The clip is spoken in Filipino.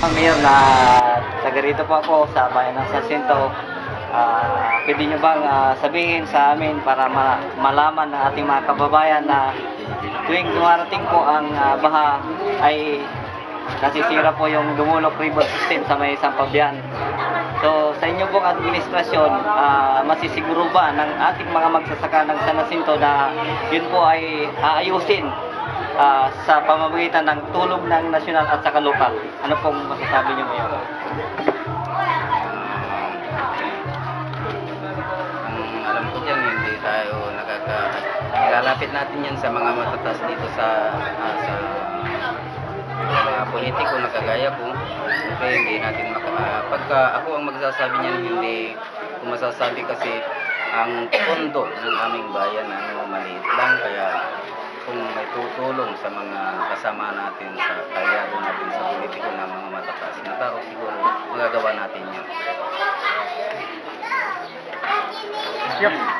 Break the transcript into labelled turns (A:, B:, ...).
A: Mayor na taga rito po ako sa bayan ng Jacinto. Ah, pwede nyo bang ah, sabihin sa amin para ma- malaman ng ating mga kababayan na tuwing dumarating po ang ah, baha ay nasisira po yung Dumulok River System sa may Sampabian. So sa inyo pong administrasyon, ah, masisiguro ba ng ating mga magsasaka ng San Jacinto na yun po ay aayusin ah, sa pamamagitan ng tulong ng nasyonal at saka lokal. Ano pong masasabi niyo ngayon?
B: Ang alam ko dyan, hindi tayo natin yan sa mga matatas dito sa ah, sa mga politiko na kagaya ko. Siyempre, hindi natin maka... ah, pagka ako ang magsasabi niyan, hindi ko masasabi kasi ang pondo ng aming bayan ano maliit lang kaya may tutulong sa mga kasama natin sa kalyado natin sa politiko na mga matatas na tao siguro magagawa natin yan.
A: Yep.